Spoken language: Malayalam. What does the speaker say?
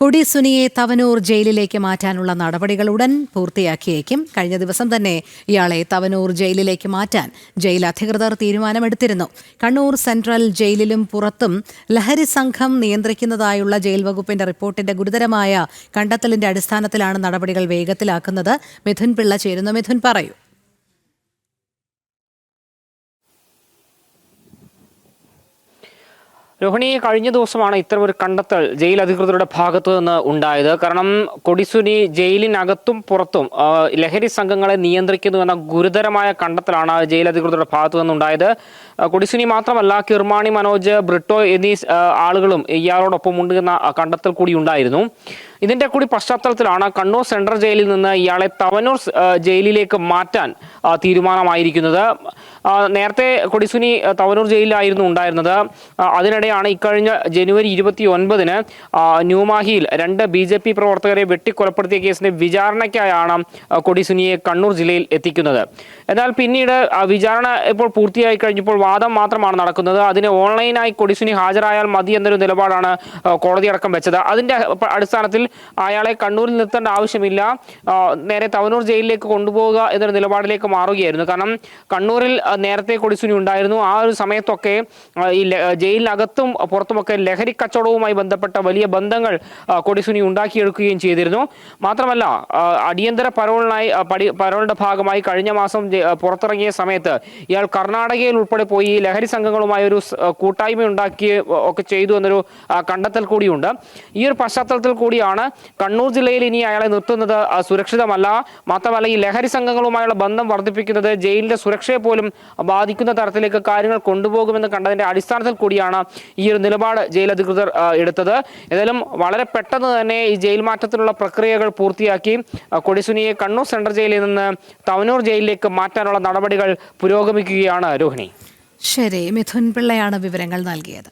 കൊടിസുനിയെ തവനൂർ ജയിലിലേക്ക് മാറ്റാനുള്ള നടപടികൾ ഉടൻ പൂർത്തിയാക്കിയേക്കും. കഴിഞ്ഞ ദിവസം തന്നെ ഇയാളെ തവനൂർ ജയിലിലേക്ക് മാറ്റാൻ ജയിൽ അധികൃതർ തീരുമാനമെടുത്തിരുന്നു. കണ്ണൂർ സെൻട്രൽ ജയിലിലും പുറത്തും ലഹരി സംഘം നിയന്ത്രിക്കുന്നതായുള്ള ജയിൽ വകുപ്പിന്റെ റിപ്പോർട്ടിന്റെ ഗുരുതരമായ കണ്ടെത്തലിന്റെ അടിസ്ഥാനത്തിലാണ് നടപടികൾ വേഗത്തിലാക്കുന്നത്. മിഥുൻ പിള്ള ചേരുന്നു. മിഥുൻ പറയൂ. രോഹിണി കഴിഞ്ഞ ദിവസമാണ് ഇത്തരം ഒരു കണ്ടെത്തൽ ജയിൽ അധികൃതരുടെ ഭാഗത്തു നിന്ന് ഉണ്ടായത്. കാരണം കൊടിസുനി ജയിലിനകത്തും പുറത്തും ലഹരി സംഘങ്ങളെ നിയന്ത്രിക്കുന്നു എന്ന ഗുരുതരമായ കണ്ടെത്തലാണ് ജയിൽ അധികൃതരുടെ ഭാഗത്തു നിന്നുണ്ടായത് കൊടിസുനി മാത്രമല്ല കിർമാണി മനോജ് ബ്രിട്ടോ എന്നീ ആളുകളും ഇയാളോടൊപ്പം ഉണ്ട് എന്ന കണ്ടെത്തൽ കൂടി ഉണ്ടായിരുന്നു. ഇതിന്റെ കൂടി പശ്ചാത്തലത്തിലാണ് കണ്ണൂർ സെൻട്രൽ ജയിലിൽ നിന്ന് ഇയാളെ തവനൂർ ജയിലിലേക്ക് മാറ്റാൻ തീരുമാനമായിരിക്കുന്നത്. നേരത്തെ കൊടിസുനി തവനൂർ ജയിലിലായിരുന്നു ഉണ്ടായിരുന്നത്. ആ, അതിനിടെയാണ് ഇക്കഴിഞ്ഞ ജനുവരി ഇരുപത്തി ഒൻപതിന് ന്യൂമാഹിയിൽ രണ്ട് ബി ജെ പി പ്രവർത്തകരെ വെട്ടിക്കൊലപ്പെടുത്തിയ കേസിന്റെ വിചാരണയ്ക്കായാണ് കൊടിസുനിയെ കണ്ണൂർ ജില്ലയിൽ എത്തിക്കുന്നത്. എന്നാൽ പിന്നീട് വിചാരണ ഇപ്പോൾ പൂർത്തിയായി കഴിഞ്ഞപ്പോൾ വാദം മാത്രമാണ് നടക്കുന്നത്. അതിന് ഓൺലൈനായി കൊടിസുനി ഹാജരായാൽ മതി എന്നൊരു നിലപാടാണ് കോടതി അടക്കം വെച്ചത്. അതിന്റെ അടിസ്ഥാനത്തിൽ അയാളെ കണ്ണൂരിൽ നിർത്തേണ്ട ആവശ്യമില്ല. നേരെ തവനൂർ ജയിലിലേക്ക് കൊണ്ടുപോകുക എന്നൊരു നിലപാടിലേക്ക് മാറുകയായിരുന്നു. കാരണം കണ്ണൂരിൽ നേരത്തെ കൊടിസുനി ഉണ്ടായിരുന്നു. ആ ഒരു സമയത്തൊക്കെ ഈ ല- ജയിലിനകത്തും പുറത്തുമൊക്കെ ലഹരി കച്ചവടവുമായി ബന്ധപ്പെട്ട വലിയ ബന്ധങ്ങൾ കൊടിസുനി ഉണ്ടാക്കിയെടുക്കുകയും ചെയ്തിരുന്നു. മാത്രമല്ല അടിയന്തര പരോളിനായി പടി പരോളിന്റെ ഭാഗമായി കഴിഞ്ഞ മാസം പുറത്തിറങ്ങിയ സമയത്ത് ഇയാൾ കർണാടകയിൽ ഉൾപ്പെടെ പോയി ലഹരി സംഘങ്ങളുമായി ഒരു കൂട്ടായ്മ ഉണ്ടാക്കി ഒക്കെ ചെയ്തു എന്നൊരു കണ്ടെത്തൽ കൂടിയുണ്ട്. ഈ ഒരു പശ്ചാത്തലത്തിൽ കൂടിയാണ് കണ്ണൂർ ജില്ലയിൽ ഇനി അയാളെ നിർത്തുന്നത് സുരക്ഷിതമല്ല. മാത്രമല്ല ഈ ലഹരി സംഘങ്ങളുമായുള്ള ബന്ധം വർദ്ധിപ്പിക്കുന്നത് ജയിലിന്റെ സുരക്ഷയെ പോലും ബാധിക്കുന്ന തരത്തിലേക്ക് കാര്യങ്ങൾ കൊണ്ടുപോകുമെന്ന് കണ്ടതിന്റെ അടിസ്ഥാനത്തിൽ കൂടിയാണ് ഈ ഒരു നിലപാട് ജയിൽ അധികൃതർ എടുത്തത്. ഏതായാലും വളരെ പെട്ടെന്ന് തന്നെ ഈ ജയിൽ മാറ്റത്തിനുള്ള പ്രക്രിയകൾ പൂർത്തിയാക്കി. കൊടിസുനിയെ കണ്ണൂർ സെൻട്രൽ ജയിലിൽ നിന്ന് തവനൂർ ജയിലിലേക്ക് മാറ്റാനുള്ള നടപടികൾ പുരോഗമിക്കുകയാണ് രോഹിണി. ശരി മിഥുൻ പിള്ളയാണ് വിവരങ്ങൾ നൽകിയത്.